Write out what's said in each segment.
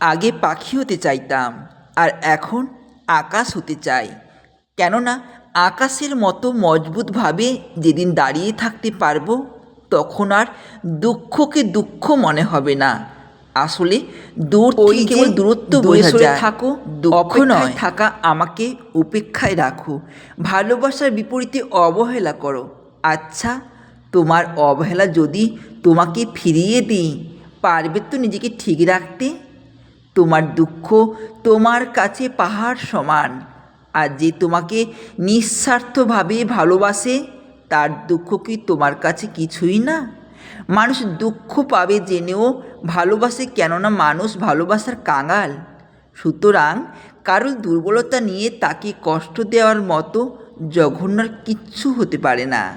আগে পাখি হতে চাইতাম আর এখন আকাশ হতে চাই। কেননা আকাশের মতো মজবুতভাবে যেদিন দাঁড়িয়ে থাকতে পারব তখন আর দুঃখকে দুঃখ মনে হবে না। আসলে দূর ওই থেকে কেবল দূরত্ব বোঝা সরে যায়। থাকো, দুঃখ নয় নয়। থাকা আমাকে উপেক্ষায় রাখো। ভালোবাসার বিপরীতে অবহেলা করো। আচ্ছা তোমার অবহেলা যদি তোমাকে ফিরিয়ে দিই পারবে তো নিজেকে ঠিক রাখতে? তোমার দুঃখ তোমার কাছে পাহাড় সমান। আর যে তোমাকে নিঃস্বার্থভাবে ভালোবাসে, তার দুঃখ কি তোমার কাছে কিছুই না? মানুষ দুঃখ পাবে জেনেও ভালোবাসে কেননা মানুষ ভালোবাসার কাঙাল। সুতরাং কারোর দুর্বলতা নিয়ে তাকে কষ্ট দেওয়ার মতো জঘন্যর কিচ্ছু হতে পারে না।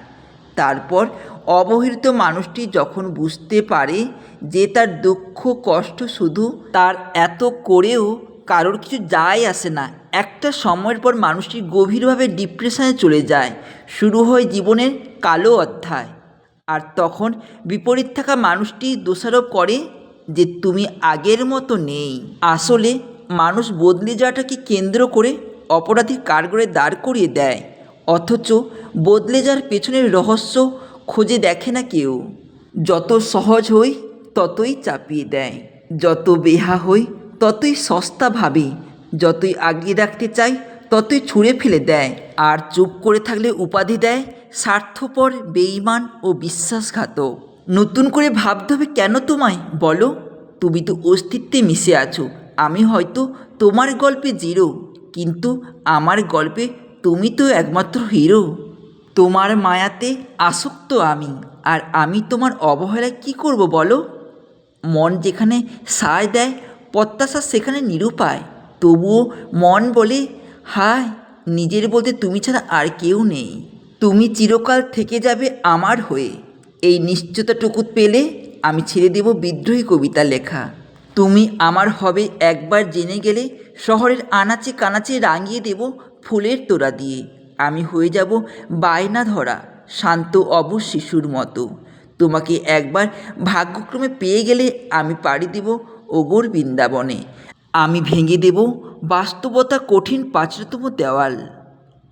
তারপর অবহেলিত মানুষটি যখন বুঝতে পারে যে তার দুঃখ, কষ্ট শুধু তার এত করেও কারোর কিছু যায় আসে না, একটা সময়ের পর মানুষটি গভীরভাবে ডিপ্রেশনে চলে যায়। শুরু হয় জীবনের কালো অধ্যায়। আর তখন বিপরীত থাকা মানুষটি দোষারোপ করে যে, তুমি আগের মতো নেই। আসলে মানুষ বদলে যাওয়াটাকে কেন্দ্র করে অপরাধী কারগরে দাঁড় করিয়ে দেয়। অথচ বদলে যাওয়ার পেছনের রহস্য খুঁজে দেখে না কেউ। যত সহজ হই, ততই চাপিয়ে দেয়। যত বেহা হই, ততই সস্তা ভাবে। যতই আগিয়ে রাখতে চাই, ততই ছুঁড়ে ফেলে দেয়। আর চুপ করে থাকলে উপাধি দেয় স্বার্থপর, বেঈমান ও বিশ্বাসঘাতক। নতুন করে ভাবতে হবে কেন তোমায়? বলো। তুমি তো অস্তিত্বে মিশে আছো। আমি হয়তো তোমার গল্পে জিরো। কিন্তু আমার গল্পে তুমি তো একমাত্র হিরো। তোমার মায়াতে আসক্ত আমি, আর আমি তোমার অবহেলায় কি করব বলো? মন যেখানে সায় দেয়, প্রত্যাশা সেখানে নিরুপায়। তবুও মন বলে, হায়, নিজের বলতে তুমি ছাড়া আর কেউ নেই। তুমি চিরকাল থেকে যাবে আমার হয়ে। এই নিশ্চয়তাটুকু পেলে আমি ছেড়ে দেব বিদ্রোহী কবিতা লেখা। তুমি আমার হবে একবার জেনে গেলে, শহরের আনাচে কানাচে রাঙিয়ে দেব ফুলের তোড়া দিয়ে। আমি হয়ে যাব বায়না ধরা শান্ত অবশ শিশুর মতো। তোমাকে একবার ভাগ্যক্রমে পেয়ে গেলে আমি পাড়ি দেব ওগোর বৃন্দাবনে। আমি ভেঙে দেব বাস্তবতা কঠিন পাঁচরতম দেওয়াল।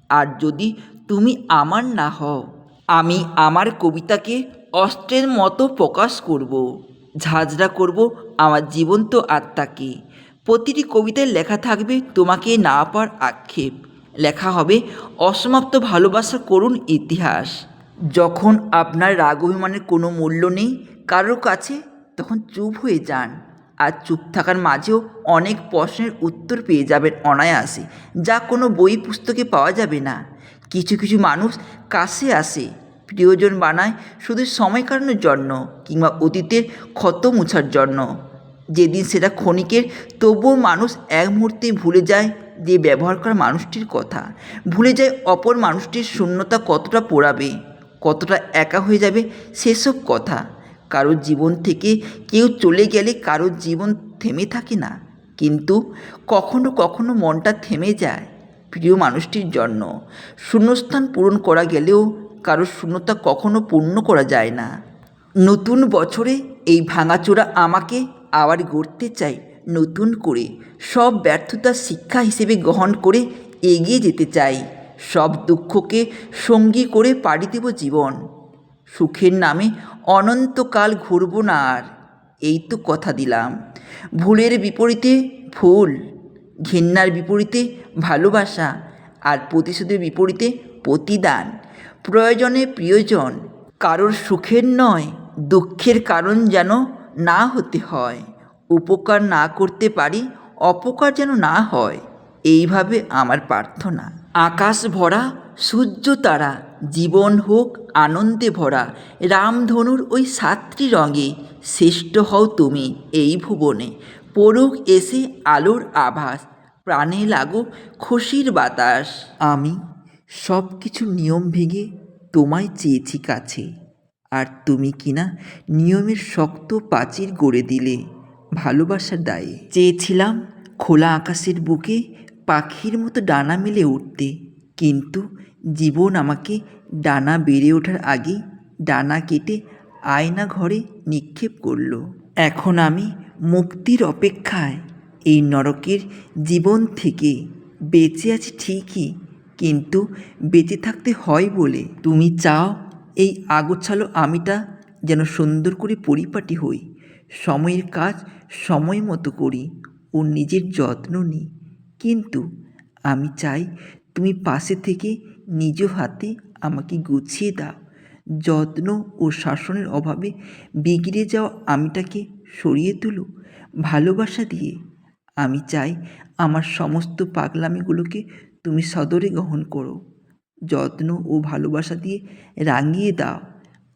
আর যদি তুমি আমার না হও, আমি আমার কবিতাকে অস্ত্রের মতো প্রকাশ করব, ঝাঁঝরা করব আমার জীবন্ত আত্মাকে। প্রতিটি কবিতায় লেখা থাকবে তোমাকে না পার আক্ষেপ। লেখা হবে, অসমাপ্ত ভালোবাসার করুণ ইতিহাস। যখন আপনার রাগ অভিমানের কোনো মূল্য নেই কারোর কাছে, তখন চুপ হয়ে যান। আর চুপ থাকার মাঝেও অনেক প্রশ্নের উত্তর পেয়ে যাবেন অনায়াসে, যা কোনো বই পুস্তকে পাওয়া যাবে না। কিছু কিছু মানুষ কাছে আসে, প্রিয়জন বানায় শুধু সময় কাটানোর জন্য কিংবা অতীতের ক্ষত মুছার জন্য। যেদিন সেটা ক্ষণিকের, তবুও মানুষ এক মুহূর্তে ভুলে যায় যে ব্যবহার করা মানুষটির কথা। ভুলে যায় অপর মানুষটির শূন্যতা কতটা পোড়াবে, কতটা একা হয়ে যাবে সেসব কথা। কারোর জীবন থেকে কেউ চলে গেলে কারোর জীবন থেমে থাকে না। কিন্তু কখনো কখনো মনটা থেমে যায় প্রিয় মানুষটির জন্য। শূন্যস্থান পূরণ করা গেলেও কারোর শূন্যতা কখনো পূর্ণ করা যায় না। নতুন বছরে এই ভাঙাচোরা আমাকে আবার গড়তে চাই নতুন করে সব ব্যর্থতা শিক্ষা হিসেবে গ্রহণ করে এগিয়ে যেতে চাই। সব দুঃখকে সঙ্গী করে পাড়ি দেব জীবন। সুখের নামে অনন্তকাল ঘুরব না আর। এই তো কথা দিলাম। ভুলের বিপরীতে ফুল ঘেন্নার বিপরীতে ভালোবাসা আর প্রতিশোধের বিপরীতে প্রতিদান। প্রয়োজনে প্রিয়জন, কারোর সুখের নয়, দুঃখের কারণ যেন না হতে হয়। উপকার না করতে পারি, অপকার যেন না হয়, এইভাবে আমার প্রার্থনা। আকাশ ভরা, সূর্য তারা, জীবন হোক আনন্দে ভরা, রামধনুর ওই সাতটি রঙে শ্রেষ্ঠ হও তুমি এই ভুবনে। পড়ুক এসে আলোর আভাস, প্রাণে লাগুক খুশির বাতাস। আমি সব কিছু নিয়ম ভেঙে তোমায় চেয়েছি কাছে, আর তুমি কিনা নিয়মের শক্ত প্রাচীর গড়ে দিলে। ভালোবাসার দায়ে। চেয়েছিলাম খোলা আকাশের বুকে পাখির মতো ডানা মেলে উঠতে। কিন্তু জীবন আমাকে ডানা বেড়ে ওঠার আগে ডানা কেটে আয়না ঘরে নিক্ষেপ করল। এখন আমি মুক্তির অপেক্ষায় এই নরকের জীবন থেকে বেঁচে আছি ঠিকই, কিন্তু বেঁচে থাকতে হয় বলে। তুমি চাও এই আগোছালো আমিটা যেন সুন্দর করে পরিপাটি হই। সময়ের কাজ সময় মতো করি ও নিজের যত্ন নিই। কিন্তু আমি চাই তুমি পাশে থেকে নিজ হাতে আমাকে গুছিয়ে দাও। যত্ন ও শাসনের অভাবে বিগড়ে যাওয়া আমিটাকে সরিয়ে তুলো, ভালোবাসা দিয়ে। আমি চাই আমার সমস্ত পাগলামিগুলোকে তুমি সদরে গ্রহণ করো। যত্ন ও ভালোবাসা দিয়ে রাঙিয়ে দাও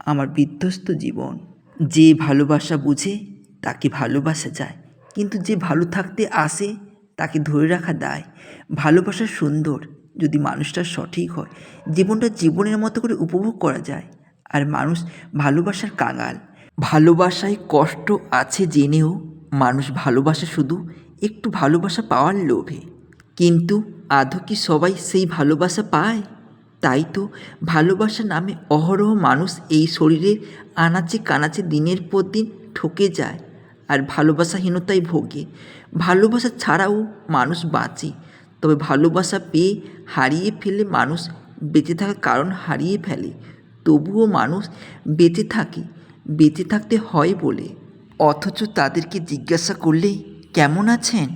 আমার বিধ্বস্ত জীবন। যে ভালোবাসা বুঝে, তাকে ভালোবাসা যায়। কিন্তু যে ভালো থাকতে আসে, তাকে ধরে রাখা দায়। ভালোবাসা সুন্দর যদি মানুষটা সঠিক হয়। জীবনটা জীবনের মতো করে উপভোগ করা যায়। আর মানুষ ভালোবাসার কাঙাল। ভালোবাসায় কষ্ট আছে জেনেও মানুষ ভালোবাসা শুধু একটু ভালোবাসা পাওয়ার লোভে। কিন্তু আদৌ কি সবাই সেই ভালোবাসা পায়? তাই তো ভালোবাসা নামে অহরহ মানুষ এই শরীরে আনাচে কানাচে দিনের পর দিন ঠকে যায়। আর ভালোবাসাহীনতায় ভোগে। ভালোবাসা ছাড়াও মানুষ বাঁচে। তবে ভালোবাসা পেয়ে হারিয়ে ফেলে মানুষ বেঁচে থাকার কারণ হারিয়ে ফেলে। তবুও মানুষ বেঁচে থাকে। বেঁচে থাকতে হয় বলে। অথচ তাদেরকে জিজ্ঞাসা করলে, কেমন আছেন?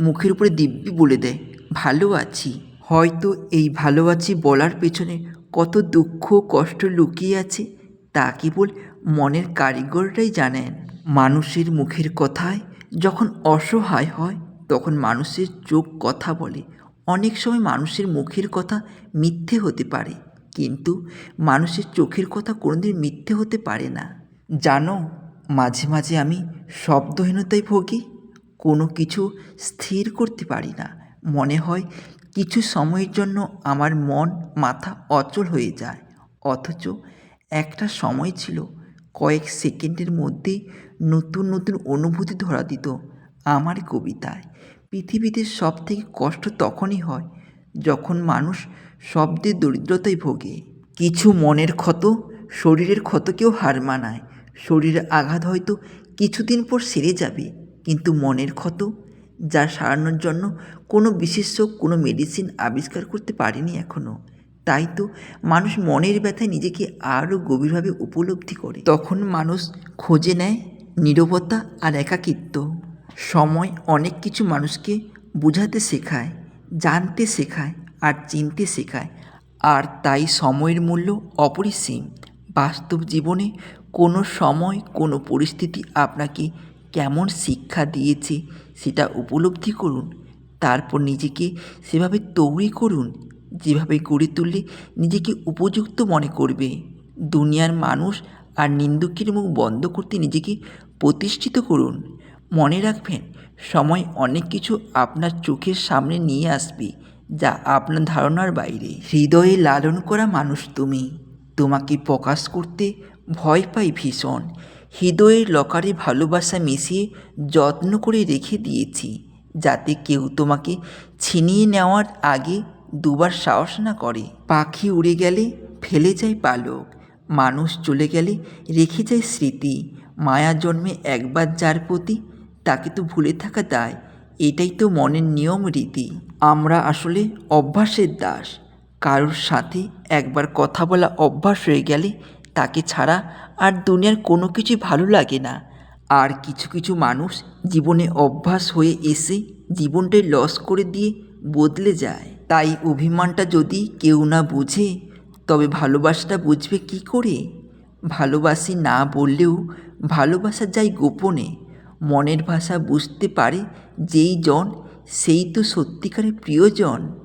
মুখের উপরে দিব্যি বলে দেয়, ভালো আছি। হয়তো এই ভালো আছি বলার পেছনে কত দুঃখ কষ্ট লুকিয়ে আছে, তা কেবল মনের কারিগররাই জানেন। মানুষের মুখের কথায় যখন অসহায় হয়, তখন মানুষের চোখ কথা বলে। অনেক সময় মানুষের মুখের কথা মিথ্যে হতে পারে, কিন্তু মানুষের চোখের কথা কোনোদিন মিথ্যে হতে পারে না। জানো, মাঝে মাঝে আমি শব্দহীনতায় ভোগি, কোনো কিছু স্থির করতে পারি না। মনে হয় কিছু সময়ের জন্য আমার মন, মাথা অচল হয়ে যায়। অথচ একটা সময় ছিল, কয়েক সেকেন্ডের মধ্যে নতুন নতুন অনুভূতি ধরা দিত আমার কবিতায়। পৃথিবীতে সব থেকে কষ্ট তখনই হয় যখন মানুষ শব্দের দরিদ্রতায় ভোগে। কিছু মনের ক্ষত, শরীরের ক্ষতকেও হার মানায়। শরীরের আঘাত হয়তো কিছুদিন পর সেরে যাবে, কিন্তু মনের ক্ষত যা সারানোর জন্য কোনো বিশেষ্য কোনো মেডিসিন আবিষ্কার করতে পারেনি এখনও তাই তো মানুষ মনের ব্যথায় নিজেকে আরও গভীরভাবে উপলব্ধি করে। তখন মানুষ খোঁজে নেয় নীরবতা আর একাকিত্ব। সময় অনেক কিছু মানুষকে বোঝাতে শেখায়, জানতে শেখায় আর চিনতে শেখায়। আর তাই সময়ের মূল্য অপরিসীম। বাস্তব জীবনে কোনো সময়, কোনো পরিস্থিতি আপনাকে কেমন শিক্ষা দিয়েছে সেটা উপলব্ধি করুন। তারপর নিজেকে সেভাবে তৈরি করুন, যেভাবে গড়ে তুললে নিজেকে উপযুক্ত মনে করবে। দুনিয়ার মানুষ আর নিন্দুকের মুখ বন্ধ করতে নিজেকে প্রতিষ্ঠিত করুন। মনে রাখবেন, সময় অনেক কিছু আপনার চোখের সামনে নিয়ে আসবে, যা আপনার ধারণার বাইরে। হৃদয়ে লালন করা মানুষ তুমি। তোমাকে প্রকাশ করতে ভয় পাই ভীষণ। হৃদয়ের লকারে ভালোবাসা মিশিয়ে যত্ন করে রেখে দিয়েছি, যাতে কেউ তোমাকে ছিনিয়ে নেওয়ার আগে দুবার সাহস না করে। পাখি উড়ে গেলে ফেলে যায় পালক, মানুষ চলে গেলে রেখে যায় স্মৃতি। মায়া জন্মে একবার যার প্রতি তাকে তো ভুলে থাকা দায়, এটাই তো মনের নিয়ম রীতি। আমরা আসলে অভ্যাসের দাস, কারোর সাথে একবার কথা বলা অভ্যাস হয়ে গেলে তাকে ছাড়া আর দুনিয়ার কোনো কিছুই ভালো লাগে না। আর কিছু কিছু মানুষ জীবনে অভ্যাস হয়ে এসে জীবনটাই লস করে দিয়ে বদলে যায়। তাই অভিমানটা যদি কেউ না বুঝে, তবে ভালোবাসাটা বুঝবে কি করে? ভালোবাসি না বললেও ভালোবাসা যায় গোপনে। মনের ভাষা বুঝতে পারে যেই জন, সেই তো সত্যিকারের প্রিয়জন।